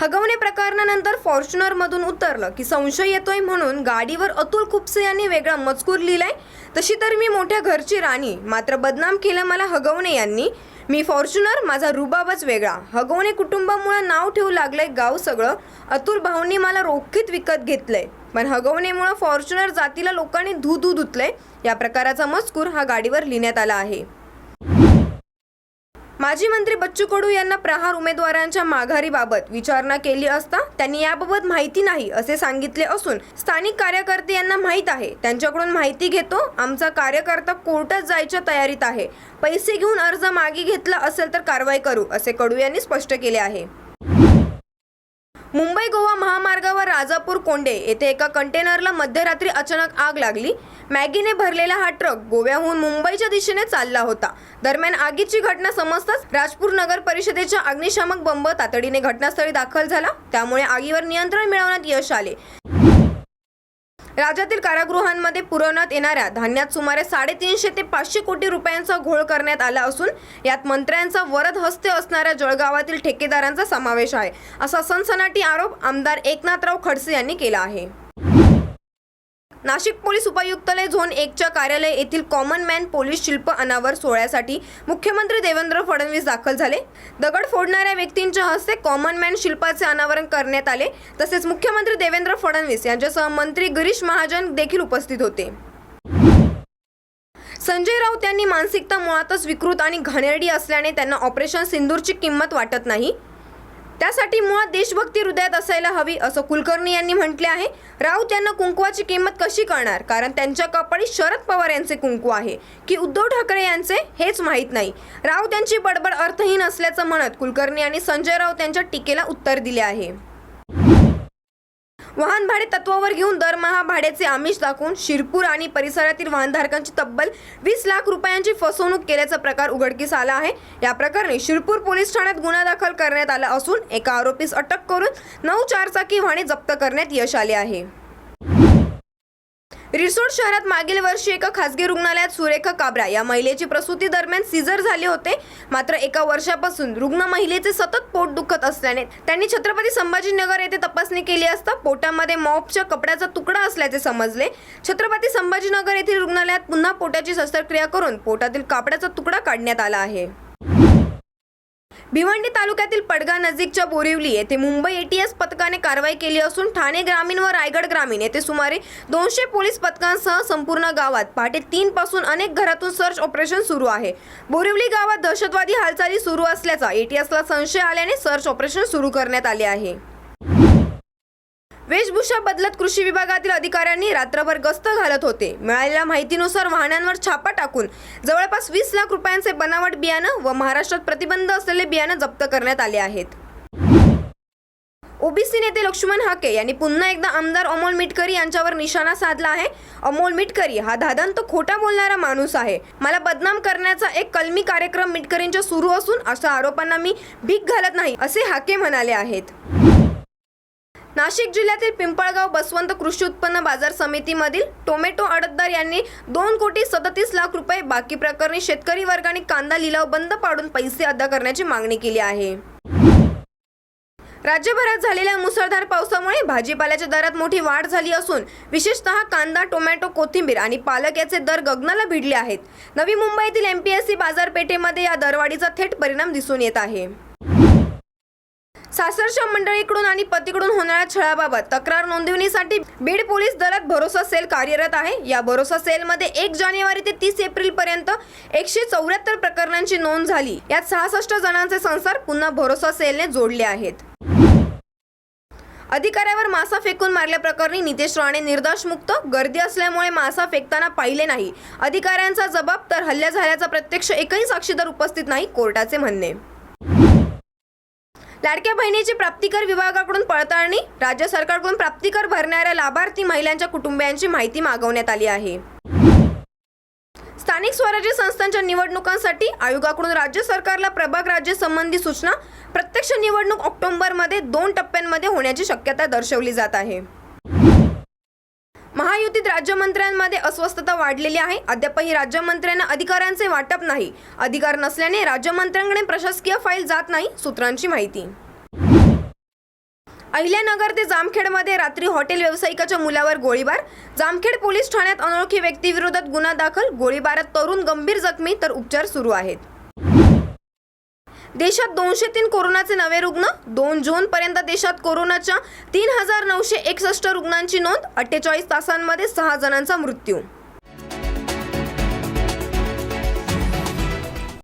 हगवणे प्रकरणानंतर फॉर्च्युनरमधून उतरलं की संशय येतोय म्हणून गाडीवर अतुल खुपसे यांनी वेगळा मजकूर लिहिलाय. तशी तर मी मोठ्या घरची राणी मात्र बदनाम केलं मला हगवणे यांनी. मी फॉर्च्युनर माझा रुबाबच वेगळा. हगवणे कुटुंबामुळं नाव ठेवू लागलंय गाव सगळं. अतुल भाऊंनी मला रोखीत विकत घेतलंय. पण हगवणेमुळं फॉर्च्युनर जातीला लोकांनी धू धू धुतलंय. या प्रकाराचा मजकूर हा गाडीवर लिहिण्यात आला आहे. माजी मंत्री बच्चू कडू यांना प्रहार उमेदवारांच्या माघारीबाबत विचारणा केली असता त्यांनी याबाबत माहिती नाही असे सांगितले असून स्थानिक कार्यकर्ते यांना माहीत आहे. त्यांच्याकडून माहिती घेतो आमचा कार्यकर्ता कोर्टात जायच्या तयारीत आहे. पैसे घेऊन अर्ज मागे घेतला असेल तर कारवाई करू असे कडू यांनी स्पष्ट केले आहे. मुंबई गोवा महामार्गावर राजापूर कोंडे येथे एका कंटेनरला मध्यरात्री अचानक आग लागली. मॅगीने भरलेला हा ट्रक गोव्याहून मुंबईच्या दिशेने चालला होता. दरम्यान आगीची घटना समजताच राजपूर नगर परिषदेच्या अग्निशामक बंब तातडीने घटनास्थळी दाखल झाला. त्यामुळे आगीवर नियंत्रण मिळवण्यात यश आले. राज्यातील कारागृहांमध्ये पुरवण्यात येणाऱ्या धान्यात सुमारे साडेतीनशे ते पाचशे कोटी रुपयांचा घोळ करण्यात आला असून यात मंत्र्यांचा वरद हस्ते असणाऱ्या जळगावातील ठेकेदारांचा समावेश आहे असा सनसनाटी आरोप आमदार एकनाथराव खडसे यांनी केला आहे. नाशिक पोलीस उपायुक्तालय झोन एकच्या कार्यालय येथील कॉमन मॅन पोलीस शिल्प अनावर सोहळ्यासाठी मुख्यमंत्री देवेंद्र फडणवीस दाखल झाले. दगड फोडणाऱ्या व्यक्तींच्या हस्ते कॉमन मॅन शिल्पाचे अनावरण करण्यात आले. तसेच मुख्यमंत्री देवेंद्र फडणवीस यांच्यासह मंत्री गिरीश महाजन देखील उपस्थित होते. संजय राऊत यांनी मानसिकता मुळातच विकृत आणि घाणेरडी असल्याने त्यांना ऑपरेशन सिंदूरची किंमत वाटत नाही. त्यासाठी मुळात देशभक्ती हृदयात असायला हवी असं कुलकर्णी यांनी म्हटले आहे. राऊत यांना कुंकवाची किंमत कशी कळणार? कारण त्यांच्या कपाळी शरद पवार यांचे कुंकू आहे. की उद्धव ठाकरे यांचे हेच माहीत नाही. राऊत यांची बडबड अर्थहीन असल्याचं म्हणत कुलकर्णी यांनी संजय राऊत यांच्या टीकेला उत्तर दिले आहे. वाहन भाडे तत्वावर घेऊन दरमहा भाड्याचे आमिष दाखवून शिरपूर आणि परिसरातील वाहनधारकांची तब्बल वीस लाख रुपयांची फसवणूक केल्याचा प्रकार उघडकीस आला आहे. या प्रकरणी शिरपूर पोलीस ठाण्यात गुन्हा दाखल करण्यात आला असून एका आरोपीस अटक करून नऊ चारचाकी वाहने जप्त करण्यात यश आले आहे. रिसोड शहरात मागील वर्षी एका खासगी रुग्णालयात सुरेखा काबरा या महिलेची प्रसूती दरम्यान सीझर झाले होते. मात्र एका वर्षापासून रुग्ण महिलेचे सतत पोट दुखत असल्याने त्यांनी छत्रपती संभाजीनगर येथे तपासणी केली असता पोटामध्ये मॉपच्या कपड्याचा तुकडा असल्याचे समजले. छत्रपती संभाजीनगर येथील रुग्णालयात पुन्हा पोटाची शस्त्रक्रिया करून पोटातील कापडाचा तुकडा काढण्यात आला आहे. भिवंडी तालुक्यातील पडगा नजीकच्या बोरिवली येथे मुंबई एटीएस पथकाने कारवाई केली असून ठाणे ग्रामीण व रायगड ग्रामीण येथे सुमारे दोनशे पोलीस पथकांसह संपूर्ण गावात पहाटे तीन पासून अनेक घरातून सर्च ऑपरेशन सुरू आहे. बोरिवली गावात दहशतवादी हालचाली सुरू असल्याचा एटीएसला संशय आल्याने सर्च ऑपरेशन सुरू करण्यात आले आहे. वेशभूषा बदलत कृषी विभागातील अधिकाऱ्यांनी रात्रभर गस्त घालत होते. मिळालेल्या माहितीनुसार वाहनांवर छापा टाकून जवळपास वीस लाख रुपयांचे बनावट बियाणं व महाराष्ट्रात प्रतिबंध असलेले बियाणं जप्त करण्यात आले आहेत. ओबीसी नेते लक्ष्मण हाके यांनी पुन्हा एकदा आमदार अमोल मिटकरी यांच्यावर निशाणा साधला आहे. अमोल मिटकरी हा दादांत खोटा बोलणारा माणूस आहे. मला बदनाम करण्याचा एक कलमी कार्यक्रम मिटकरींच्या सुरू असून अशा आरोपांना मी भीक घालत नाही असे हाके म्हणाले आहेत. नाशिक जिल्ह्यातील पिंपळगाव बसवंत कृषी उत्पन्न बाजार समितीमधील टोमॅटो अडतदार यांनी दोन कोटी सदतीस लाख रुपये बाकी प्रकरणी शेतकरी वर्गाने कांदा लिलाव बंद पाडून पैसे अदा करण्याची मागणी केली आहे. राज्यभरात झालेल्या मुसळधार पावसामुळे भाजीपाल्याच्या दरात मोठी वाढ झाली असून विशेषतः कांदा टोमॅटो कोथिंबीर आणि पालक याचे दर गगनाला भिडले आहेत. नवी मुंबईतील एमपीएससी बाजारपेठेमध्ये या दरवाढीचा थेट परिणाम दिसून येत आहे. सासरच्या मंडळीकडून आणि पतीकडून होणाऱ्या छळाबाबत तक्रार नोंदवणीसाठी बीड पोलीस दलात भरोसा सेल कार्यरत आहे. या भरोसा सेलमध्ये एक जानेवारी ते तीस एप्रिल पर्यंत एकशे चौऱ्याहत्तर प्रकरणांची नोंद झाली. यात सहासष्ट जणांचे संसार पुन्हा भरोसा सेलने जोडले आहेत. अधिकाऱ्यावर मासा फेकून मारल्याप्रकरणी नितेश राणे निर्दोषमुक्त गर्दी असल्यामुळे मासा फेकताना पाहिले नाही. अधिकाऱ्यांचा जबाब तर हल्ला झाल्याचा प्रत्यक्ष एकही साक्षीदार उपस्थित नाही कोर्टाचे म्हणणे. लाडक्या बहिणीची प्राप्तिकर विभागाकडून पडताळणी राज्य सरकारकडून प्राप्तिकर भरणाऱ्या लाभार्थी महिलांच्या कुटुंबियांची माहिती मागवण्यात आली आहे. स्थानिक स्वराज्य संस्थांच्या निवडणुकांसाठी आयोगाकडून राज्य सरकारला प्रभाग राज्य संबंधी सूचना प्रत्यक्ष निवडणूक ऑक्टोबरमध्ये दोन टप्प्यांमध्ये होण्याची शक्यता दर्शवली जात आहे. महायुतीत राज्यमंत्र्यांमध्ये अस्वस्थता वाढलेली आहे. अद्यापही राज्यमंत्र्यांना अधिकाऱ्यांचे वाटप नाही. अधिकार नसल्याने राज्यमंत्र्यांकडे प्रशासकीय फाईल जात नाही सूत्रांची माहिती. अहिल्यानगर ते जामखेडमध्ये रात्री हॉटेल व्यावसायिकाच्या मुलावर गोळीबार. जामखेड पोलीस ठाण्यात अनोळखी व्यक्तीविरोधात गुन्हा दाखल. गोळीबारात तरुण गंभीर जखमी तर उपचार सुरू आहेत. देशात दोनशे तीन कोरोनाचे नवे रुग्ण दोन जून पर्यंत देशात कोरोनाच्या तीन हजार नऊशे एकसष्ट रुग्णांची नोंद अठ्ठेचाळीस तासांमध्ये सहा जणांचा मृत्यू.